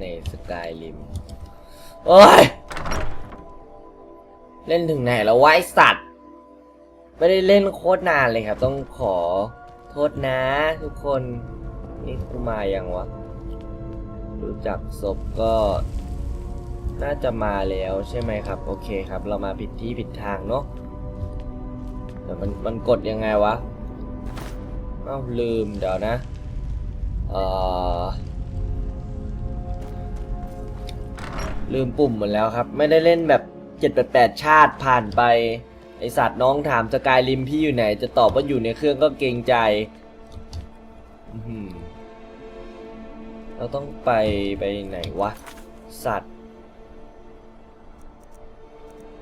ในสกายริมโอ้ย เล่นถึงไหนแล้ววะไอสัตว์ ไม่ได้เล่นโคตรนานเลยครับ ต้องขอโทษนะทุกคน นี่กูมายังวะ รู้จักศพก็ น่าจะมาแล้วใช่ไหมครับ โอเคครับ เรามาผิดที่ผิดทางเนาะแต่มันมันกดยังไงวะ เอ้าลืมเดี๋ยวนะ เอ่อ ลืมปุ่มหมดแล้วครับ ไม่ได้เล่นแบบเจ็ดแปดชาติผ่านไป ไอสัตว์น้องถามสกายริมพี่อยู่ไหน จะตอบว่าอยู่ในเครื่องก็เกรงใจ เราต้องไปไปไหนวะ สัตว์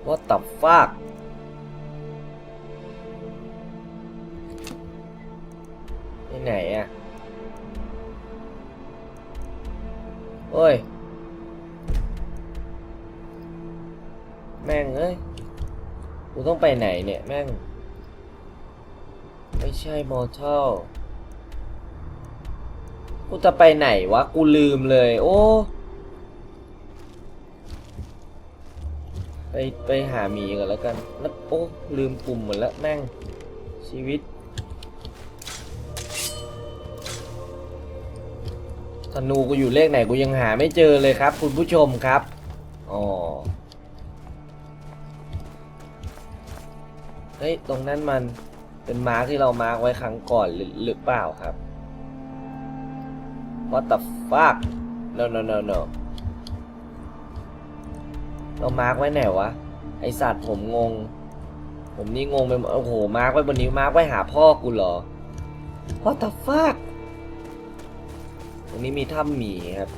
What the fuck ไปไหนอะโอ้ย แม่งเอ้ย กูต้องไปไหนเนี่ยแม่ง ไม่ใช่มอร์ทัลกูจะไปไหนวะ กูลืมเลย โอ้ ไปไปหาหมีก่อนแล้วกัน แล้วโอ้ ลืมปุ่มหมดแล้วแม่ง ชีวิต ธนูกูอยู่เลขไหนกูยังหาไม่เจอเลยครับ คุณผู้ชมครับ อ๋อ เฮ้ย ตรงนั้นมันเป็นมาร์กที่เรามาร์กไว้ครั้งก่อนหรือหรือเปล่าครับ What the fuck no no no no เรามาร์กไว้ไหนวะ ไอสัตว์ผมงง ผมนี่งงไปโอ้โห มาร์กไว้บนนี้มาร์กไว้หาพ่อกูเหรอ What the fuck ตรงนี้มีถ้ำหมีครับ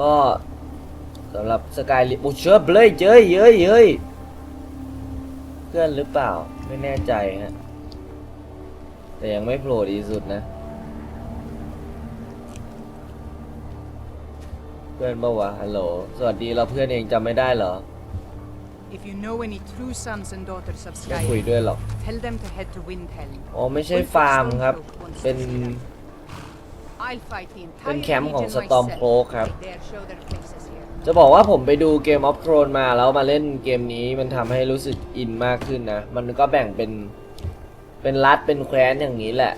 ก็สำหรับสกายลิโอเชอร์เบลยเย้ยเย้ยเย้ยเพื่อนหรือเปล่าไม่แน่ใจฮะแต่ยังไม่โผล่ดีสุดนะ เพื่อนปะวะฮัลโหลสวัสดีเราเพื่อนเองจำไม่ได้เหรอ If you know any true sons and daughters of ไม่คุย Sky, ด้วยหรอก tell them to head to Windhelm. อ๋อไม่ใช่ฟาร์มครับ เป็น I'll fight the เป็น entire แคมป์ของ region Storm myself. Cloak ครับ They dare show their faces here. จะบอกว่าผมไปดูเกมออฟโ o รนมาแล้วมาเล่นเกมนี้มันทำให้รู้สึกอินมากขึ้นนะ มันก็แบ่งเป็นเป็นรัฐเป็นแคว้นอย่างนี้แหละ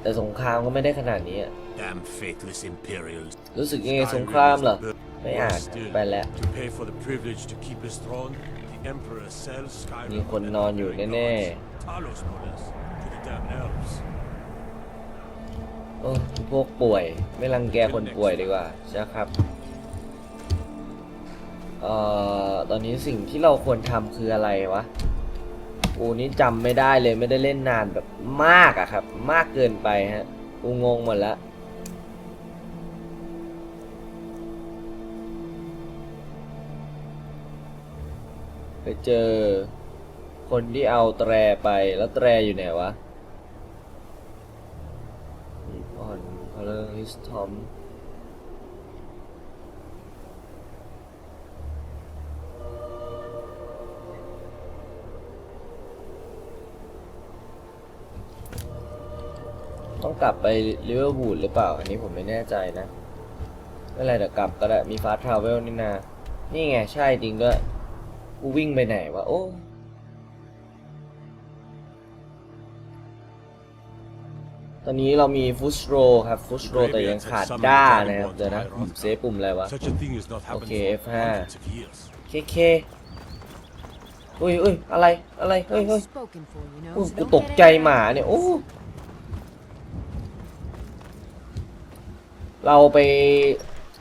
แต่สงครามก็ไม่ได้ขนาดนี้อะ Damn faithless Imperials. รู้สึกยังไงสงครามเหรอ ไม่อ่านไปแล้ว To pay for the privilege to keep his throne, the Emperor sells Skyrim มีคนนอนอยู่แน่ๆ โอ้พวกป่วย ไม่รังแกคนป่วยดีกว่าใช่ครับเอ่อตอนนี้สิ่งที่เราควรทำคืออะไรวะกูนี่จำไม่ได้เลยไม่ได้เล่นนานแบบมากอะครับ มากเกินไปฮะกูงงหมดล้วไปเจอคนที่เอาแตรไปแล้วแตรอยู่ไหนวะ ออน พลฮิสทอมต้องกลับไปลิเวอร์พูลหรือเปล่า อันนี้ผมไม่แน่ใจนะไม่เป็นไรเดี๋ยวกลับก็ได้มีฟาสทราเวลนี่นา นี่ไง ใช่จริงด้วย กูวิ่งไปไหนวะ โอ้ ตอนนี้เรามีฟุตโรครับฟุตโรแต่ยังขาดด้านะครับเดี๋ยวนะผมเซฟปุ่มอะไรวะ Such a thing has not happened Okay, for F5. hundreds of years. เคเคอุ้ยอุ้ยอะไรอะไรเฮ้ยเฮ้ย Spoken for, you know. อุ้ย so กู don't ตก get ใจ angry. หมาเนี่ยโอ้เราไป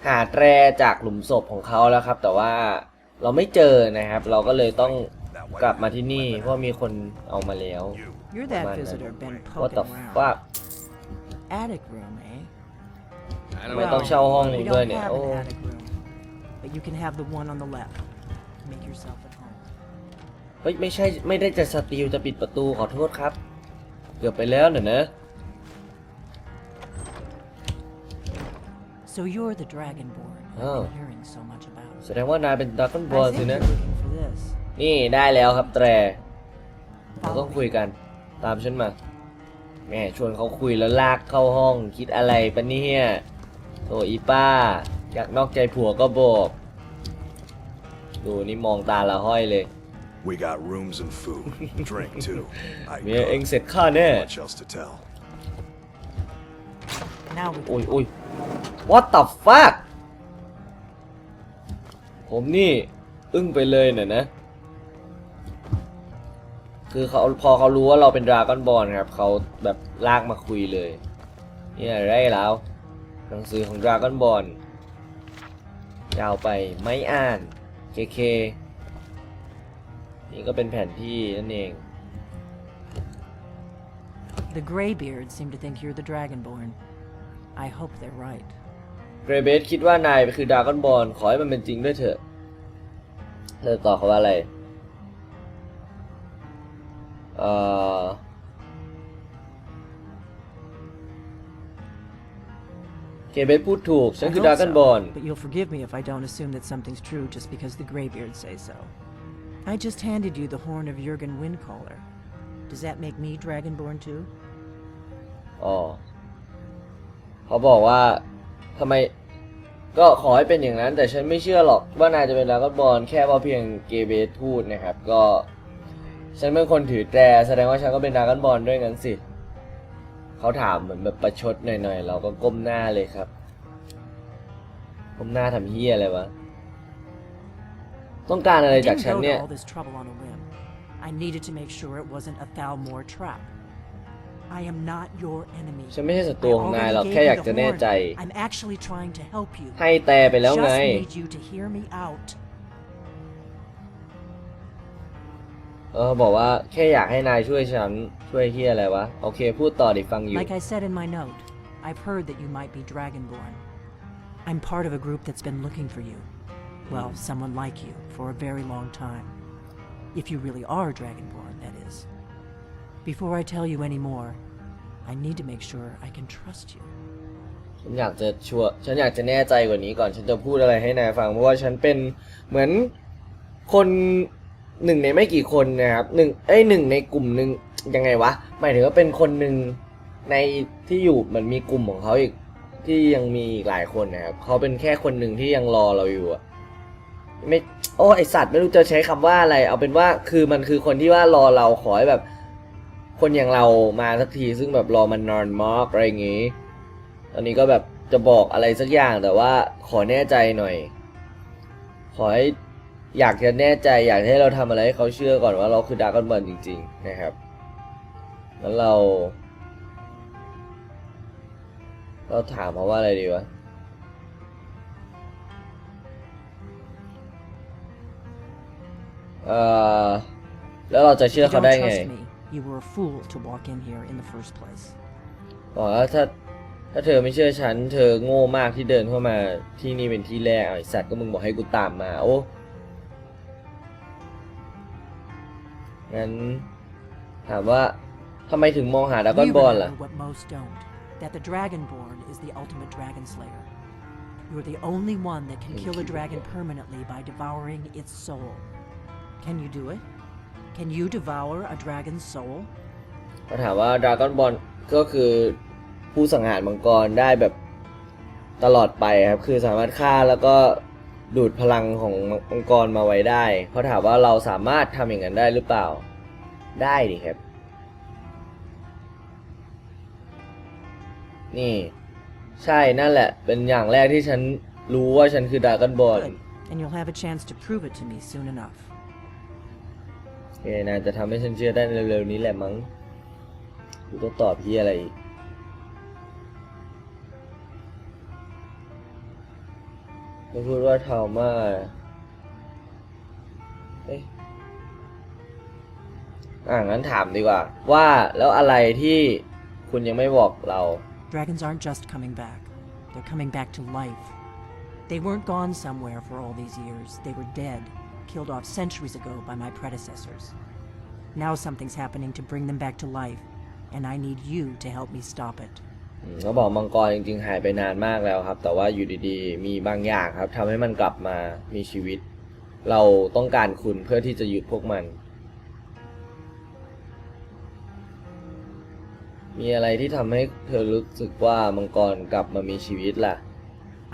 หาแตรจากหลุมศพของเขาแล้วครับ แต่ว่าเราไม่เจอนะครับ เราก็เลยต้องกลับมาที่นี่เพราะมีคนเอามาแล้ว You're ประ that มาณนั้น visitor been What poking the around. Fuck Attic room, eh? ไม่ต้องเช่าห้อง we นี้ don't ด้วยเนี่ย have โอ้ an attic room, but you can have the one on the left. Make yourself at home. เฮ้ยไม่ใช่ไม่ได้จะสตีลจะปิดประตูขอโทษครับ เกือบไปแล้วเนอะนะ So you're the Dragonborn I've Oh. been hearing so much about. แสดงว่านายเป็นดราก้อนบอล I สิ think นะ you're looking for this. นี่ได้แล้วครับแตรเราต้องคุยกันตามฉันมา แหม่ชวนเขาคุยแล้วลากเข้าห้องคิดอะไรปะเนี่ยโถอีป้า อยากนอกใจผัวก็บอก ดูนี่มองตาละห้อยเลย We got rooms and food, drink too. I เมียเอง cook. เสร็จข้าแน่ Much else to tell. Now we โอ้ยโอ้ย what the fuck ผมนี่ อึ้งไปเลยเนี่ยนะ คือเขาพอเขารู้ว่าเราเป็นดราก้อนบอลครับเขาแบบลากมาคุยเลยเนี่ยได้แล้วหนังสือของดราก้อนบอลยาวไปไม่อ่านเคเคนี่ก็เป็นแผนที่นั่นเอง The Greybeards seem to think you're the Dragonborn. I hope they're right. เกรเบสคิดว่านายคือดราก้อนบอลขอให้มันเป็นจริงด้วยเถอะเธอตอบเขาว่าอะไร เอ่อเกรเบสพูดถูก ฉัน I คือ hope ดราก้อน so, บอล But you'll forgive me if I don't assume that something's true just because the Greybeards say so. I just handed you the horn of Jurgen Windcaller. Does that make me Dragonborn too? อ๋อ เขาบอกว่าทำไมก็ขอให้เป็นอย่างนั้น แต่ฉันไม่เชื่อหรอกว่านายจะเป็นดราก้อนบอลแค่เพราะเพียงเกรเบสพูดนะครับ ก็ ฉันเป็นคนถือแตรแสดงว่าฉันก็เป็นดราก้อนบอลด้วยงั้นสิ เขาถามเหมือนแบบประชดหน่อยๆ เราก็ก้มหน้าเลยครับ ก้มหน้าทำเฮียอะไรวะ ต้องการอะไร I จาก didn't ฉัน go เนี่ to ย all this trouble on a whim. I needed to make sure it wasn't a Thalmor trap. I am not your enemy. ฉันไม่ใช่ศัต I รูของนาย already หรอก gave แค่อยาก you จะ the แน่ horn. ใจ I'm actually trying to help you. ให้แต่ไปแล้ว Just ไง need you to hear me out. เออบอกว่าแค่อยากให้นายช่วยฉันช่วยเฮียอะไรวะ โอเค พูดต่อดิฟังอยู่ Like I said in my note, I've heard that you might be Dragonborn. I'm part of a group that's been looking for you. Well, someone like you, for a very long time. If you really are Dragonborn, that is. Before I tell you any more, I need to make sure I can trust you. ฉันอยากจะชัวร์ฉันอยากจะแน่ใจกว่านี้ก่อนฉันจะพูดอะไรให้นายฟังเพราะว่าฉันเป็นเหมือนคน หนึ่งในไม่กี่คนนะครับหนึ่งเอ้ยหนึ่งในกลุ่มหนึ่งยังไงวะหมายถึงว่าเป็นคนหนึ่งในที่อยู่เหมันมีกลุ่มของเขาอีกที่ยังมีอีกหลายคนนะครับเขาเป็นแค่คนหนึ่งที่ยังรอเราอยู่อะไม่โอ้ไอสัตว์ไม่รู้จะใช้คำว่าอะไร เอาเป็นว่าคือมันคือคนที่ว่ารอเราขอให้แบบ คนอย่างเรามาสักทีซึ่งแบบรอมันนานมากอะไรอย่างงี้ ตอนนี้ก็แบบจะบอกอะไรสักอย่างแต่ว่าขอแน่ใจหน่อย ขอให้ อยากจะแน่ใจอยากให้เราทำอะไรให้เขาเชื่อก่อนว่าเราคือดราก้อนบอลจริง ๆ นะครับ แล้วเรา เราถามเขาว่าอะไรดีวะเอ่อแล้วเราจะเชื่อ If you เขา don't ได้ไง trust me, you were a fool to walk in here in the first place. บอกว่าถ้าถ้าเธอไม่เชื่อฉัน เธอโง่มากที่เดินเข้ามาที่นี่เป็นที่แรกเอาไอสัตว์ก็มึงบอกให้กูตามมาโอ้ งั้น ถามว่าทำไมถึงมองหาดราก้อน You บอลล่ะ remember what most don't, that the Dragonborn is the ultimate dragon slayer. You're the only one that can Thank kill a you. dragon permanently by devouring its soul. Can you do it? Can you devour a dragon's soul? เขาถามว่าดราก้อนบอลก็คือผู้สังหารมังกรได้แบบตลอดไปครับ คือสามารถฆ่าแล้วก็ ดูดพลังของมังกรมาไว้ได้เขาถามว่าเราสามารถทำอย่างนั้นได้หรือเปล่า ได้ดิครับ นี่ ใช่นั่นแหละ เป็นอย่างแรกที่ฉันรู้ว่าฉันคือดราก้อนบอล Good. And you'll have a chance to prove it to me soon enough. โอเคนะจะทำให้ฉันเชื่อได้เร็วๆนี้แหละมั้งกูต้องตอบพี่อะไรอีก ไม่พูดว่าเทามาเอ๊ะอ่างั้นถามดีกว่า ว่าแล้วอะไรที่คุณยังไม่บอกเรา Dragons aren't just coming back, they're coming back to life. They weren't gone somewhere for all these years, they were dead, killed off centuries ago by my predecessors. Now something's happening to bring them back to life, and I need you to help me stop it. อืมเขาบอกมังกรจริงๆหายไปนานมากแล้วครับ แต่ว่าอยู่ดีๆ มีบางอย่างครับทำให้มันกลับมามีชีวิตคเราต้องการคุณเพื่อที่จะหยุดพวกมัน มีอะไรที่ทำให้เธอรู้สึกว่ามังกรกลับมามีชีวิตล่ะ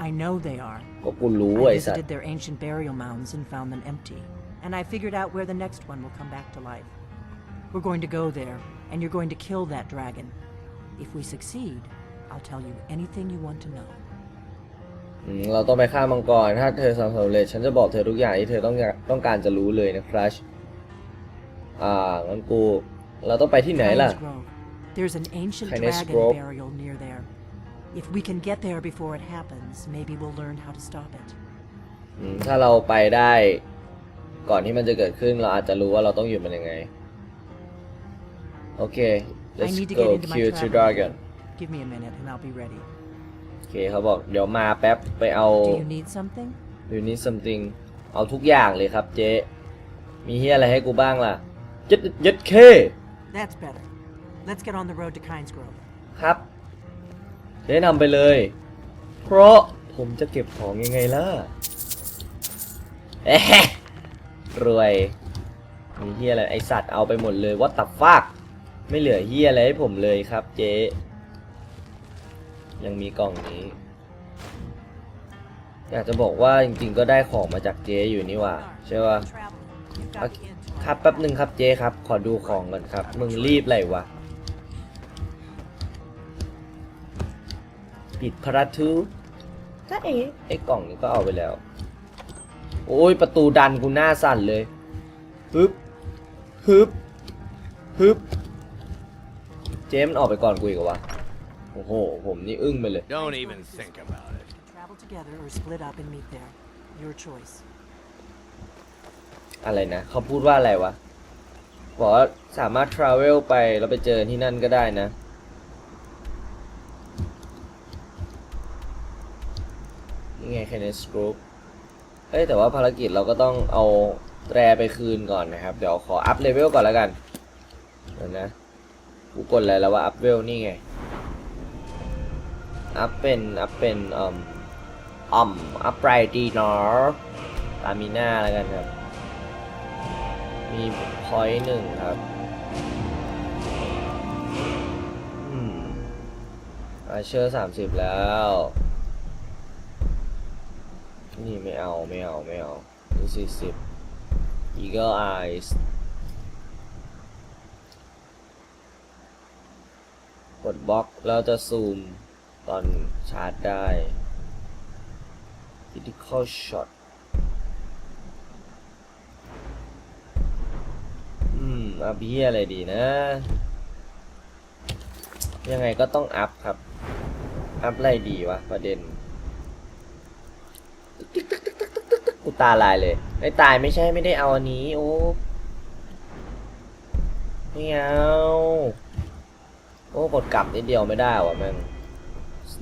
I know they are. ก็กูรู้ I ไอ้สัต visited ว์ their ancient burial mounds and found them empty. And I figured out where the next one will come back to life. We're going to go there, and you're going to kill that dragon. If we succeed, I'll tell you anything you want to know. อืมเราต้องไปฆ่ามังกร ถ้าเธอทำสำเร็จ ฉันจะบอกเธอทุกอย่างที่เธอต้องอยากต้องการจะรู้เลยนะครัชอ่างั้นกู เราต้องไปที่ไหนล่ะ Kynes Grove. There's an ancient Kynes dragon Grove. burial near there. If we can get there before it happens, maybe we'll learn how to stop it. อืมถ้าเราไปได้ก่อนที่มันจะเกิดขึ้น เราอาจจะรู้ว่าเราต้องหยุดมันยังไง โอเค I let's need to go get into my kill the travel. dragon Give me a minute and I'll be ready. โอเคเขาบอกเดี๋ยวมาแป๊บไปเอา Do you need something? you need something เอาทุกอย่างเลยครับเจ๊ มีเฮียอะไรให้กูบ้างล่ะยัดยัดเค That's better. Let's get on the road to Kynes Grove. ครับเจ๊นำไปเลย เพราะผมจะเก็บของยังไงล่ะเอ๊ะรวย มีเฮียอะไรไอสัตว์เอาไปหมดเลยวัดตับฟาก ไม่เหลือเฮียอะไรให้ผมเลยครับเจ๊ ยังมีกล่องนี้ อยากจะบอกว่าจริงๆก็ได้ของมาจากเจ๊อยู่นี่หว่าใช่ป่ะโอเคครับแป๊บหนึ่งครับเจ๊ครับ ขอดูของก่อนครับ มึงรีบอะไรวะปิดพระทูจ้าเอ๋ไอ้กล่องนี้ก็เอาไปแล้ว โอ้ยประตูดันกูหน้าสั่นเลยฮึบฮึบฮึบเจมส์มันออกไปก่อนกูอีกเหรอวะ โอ้โห ผมนี่อึ้งไปเลย Don't even think about it. Travel together or split up and meet there. Your choice. อะไรนะ เขาพูดว่าอะไรวะบอกว่าสามารถ travel ไปแล้วไปเจอที่นั่นก็ได้นะ นี่ไงแคเนสกรุ๊ปเอ้ยแต่ว่าภารกิจเราก็ต้องเอาแตรไปคืนก่อนนะครับ เดี๋ยวขออัพเลเวลก่อนแล้วกันเดี๋ยวนะ กูกดอะไรแล้วว่าอัพเวลนี่ไง อัพเป็นอัพเป็นอืมอ่อมอัพไรดีนอร์ตามิน่าแล้วกันครับ มีพอยต์หนึ่งครับอืมอาเชอร์สามสิบแล้ว นี่ไม่เอาไม่เอาไม่เอานี่สี่สิบ Eagle Eyes กดบล็อกแล้วจะซูม ตอนชาร์จได้ Critical Shot อืมอัพเฮียอะไรดีนะ ยังไงก็ต้องอัพครับ อัพอะไรดีวะ ประเด็นกูตาลายเลย ไม่ตายไม่ใช่ไม่ได้เอาอันนี้ โอ้ไม่เอา โอ้ กดกลับนิดเดียวไม่ได้วะแม่ง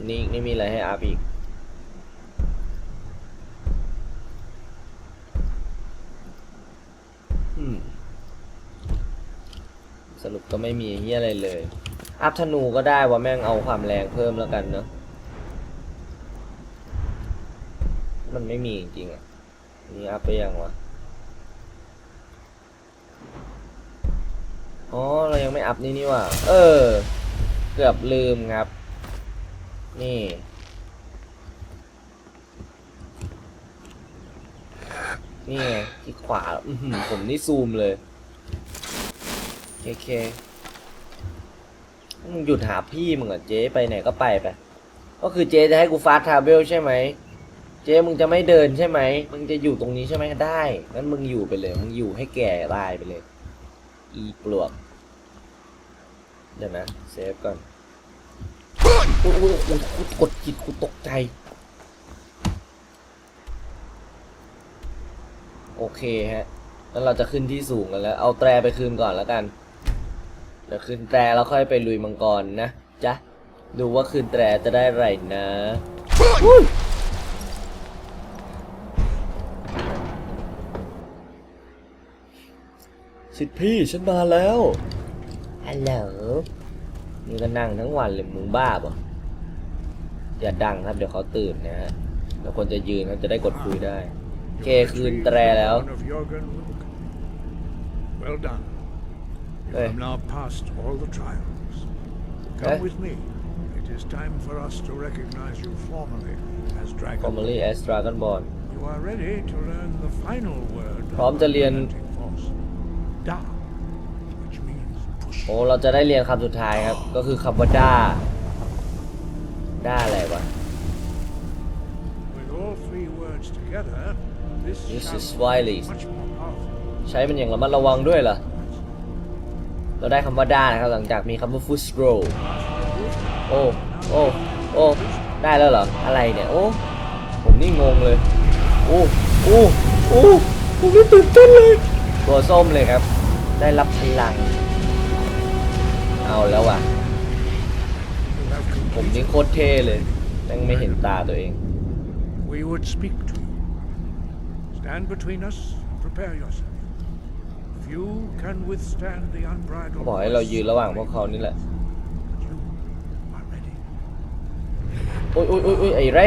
นีกนี่มีอะไรให้อัพอีกอืมสรุปก็ไม่มีเฮียอะไรเลย อัพธนูก็ได้ว่าแม่งเอาความแรงเพิ่มแล้วกันเนอะมันไม่มีจริงๆอะ นี่อัพไปยังวะ อ๋อ เรายังไม่อัพนี่นี่หว่าเออ เกือบลืมครับ นี่ นี่ไงที่ขวาอือหือผมนี่ซูมเลยเคเคมึงหยุดหาพี่มึงอะเจ๊ไปไหนก็ไปไป ก็คือเจ๊จะให้กูฟาสทาเวลใช่ไหม เจ๊มึงจะไม่เดินใช่ไหม มึงจะอยู่ตรงนี้ใช่ไหมได้ งั้นมึงอยู่ไปเลย มึงอยู่ให้แก่ตายไปเลย อีปลวก เดี๋ยวนะ เซฟก่อน อุ๊ยอุ๊ยอุ๊ยอุ๊ยกดจิตกูตกใจ โอเคฮะแล้วเราจะขึ้นที่สูงกันแล้ว เอาแตรไปคืนก่อนแล้วกันเดี๋ยวคืนแตรแล้วค่อยไปลุยมังกรนะจ๊ะดูว่าคืนแตรจะได้ไรนะอุ๊ยสิทธิพี่ฉันมาแล้วฮัลโหล มึงก็นั่งทั้งวันเลยมึงบ้าปะอย่าดังครับเดี๋ยวเขาตื่นนะฮะแล้วคนจะยืนเขาจะได้กดคุยได้เคคืนแตรแล้ว One of Jorgen Wilk. Well done. You Hey. have now passed all the trials. Hey. Come with me. It is time for us to recognize you formally as Dragon. Formally as Dragon Ball You are ready to learn the final word พร้อมจะเรียน อ้เราจะได้เรียนคำสุดท้ายครับ ก็คือคำว่าด้า ด้าอะไรวะ With all three words together, this, This shall is be wily. much more powerful. ใช้มันอย่างระมัดระวังด้วยเหรอ เราได้คำว่าด้านะครับ หลังจากมีคำว่า foot scroll โอ้ โอ้ โอ้ ได้แล้วเหรอ อะไรเนี่ย โอ้ ผมนี่งงเลย โอ้ โอ้ โอ้ ผมนี่ตื่นเต้นเลย ตัวส้มเลยครับ ได้รับพลัง เอาแล้วว่ะ You have ผม completed นี่โคตรเท่เลยยังไม่เห็นตาตัวเอง We would speak to you. Stand between us and prepare yourself. Few can withstand the เขา unbridled. บอกให้เรา voice ยืนระหว่างพวกเขานี่แหละ You are ready. โอ้ยโอ้ยโอ้ยโอ้ยไอ้ไร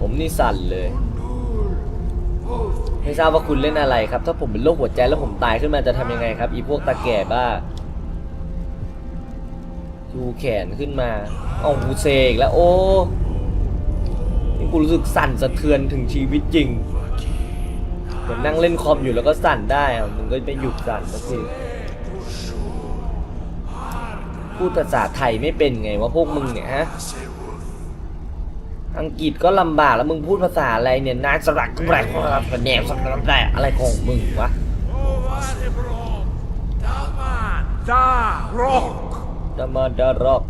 ผมนี่สั่นเลย ไม่ทราบว่าคุณเล่นอะไรครับ ถ้าผมเป็นโรคหัวใจแล้วผมตายขึ้นมาจะทำยังไงครับ อีพวกตาแก่บ้า ดูแขนขึ้นมาเอากูเซกแล้วโอ้นี่กูรู้สึกสั่นสะเทือนถึงชีวิตจริงเหมือนนั่งเล่นคอมอยู่แล้วก็สั่นได้อะมึงก็ไม่หยุดสั่นสักทีพูดภาษาไทยไม่เป็นไงวะพวกมึงเนี่ยฮะอังกฤษก็ลำบากแล้วมึงพูดภาษาอะไรเนี่ยนายสลักแปลกแนวสักแปลกอะไรของมึงวะ Da rock. ดามาดารอก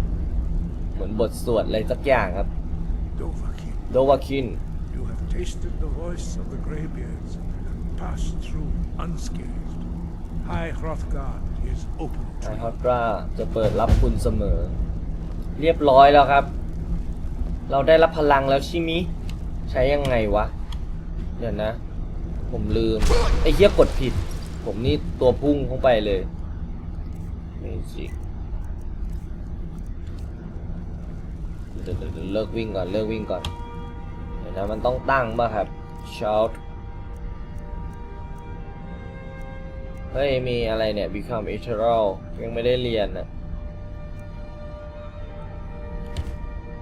เหมือนบทสวดอะไรสักอย่างครับ Dovahkiin, โดวาคิน you have tasted the voice of the Greybeards and passed through unscathed. High Hrothgar is open ไอ to ฮอ you. ตราจะเปิดรับคุณเสมอ เรียบร้อยแล้วครับ เราได้รับพลังแล้วใช่มิ ใช้ยังไงวะ เดี๋ยวนะ ผมลืม ไอ้เหี้ยกดผิด ผมนี่ตัวพุ่งเข้าไปเลยเมจิก เดี๋ยวเลิกวิ่งก่อนเลิกวิ่งก่อนเดี๋ยวนะมันต้องตั้งป่ะครับ shout เฮ้ย มีอะไรเนี่ย become eternal ยังไม่ได้เรียนอะ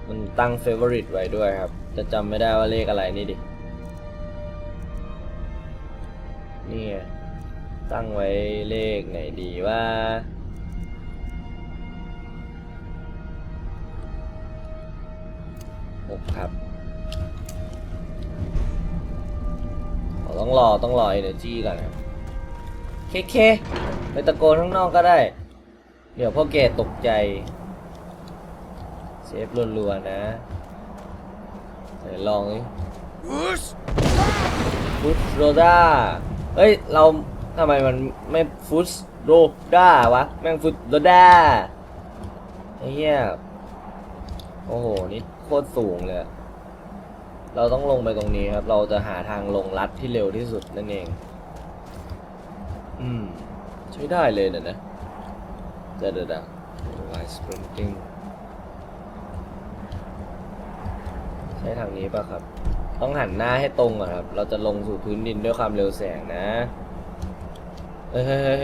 มันตั้ง favorite ไว้ด้วยครับ จะจำไม่ได้ว่าเลขอะไรนี่ดิ นี่ตั้งไว้เลขไหนดีว่า หกครับอ๋อต้องรอต้องรอ energy ก่อนครับเคเคไปตะโกนข้างนอกก็ได้ เดี๋ยวพ่อแกตกใจ เซฟรัวๆนะเดี๋ยวลองดิฟุตโรด้าเฮ้ย เราทำไมมันไม่ฟุตโรด้าวะ แม่งฟุตโรด้าไอ้เหี้ยโอ้โห นี่ โคตรสูงเลย เราต้องลงไปตรงนี้ครับ เราจะหาทางลงลัดที่เร็วที่สุดนั่นเอง อืม ใช้ได้เลยนะนะจะเดดังไวสปรินติ้งใช้ทางนี้ป่ะครับ ต้องหันหน้าให้ตรงก่อครับ เราจะลงสู่พื้นดินด้วยความเร็วแสงนะ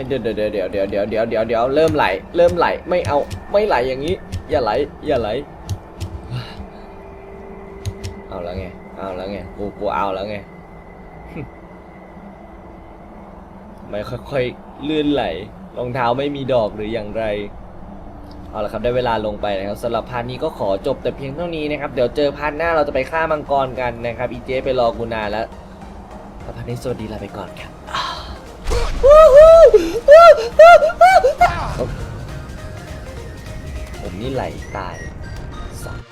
เดี๋ยวเดี๋ยวเดี๋ยวเดี๋ยวเดี๋ยวเดี๋ยวเดี๋ยวเริ่มไหล เริ่มไหล ไม่เอา ไม่ไหลอย่างนี้ อย่าไหล อย่าไหล กูกูเอาแล้วไงไม่ค่อยๆเลื่อนไหลรองเท้าไม่มีดอกหรืออย่างไรเอาละครับได้เวลาลงไปนะครับสำหรับพาร์ทนี้ก็ขอจบแต่เพียงเท่านี้นะครับ เดี๋ยวเจอพาร์ทหน้าเราจะไปฆ่ามังกรกันนะครับอีเจไปรอกูนานแล้วพาร์ทนี้สวัสดีลาไปก่อนครับผมนี่ไหลตายสัตว์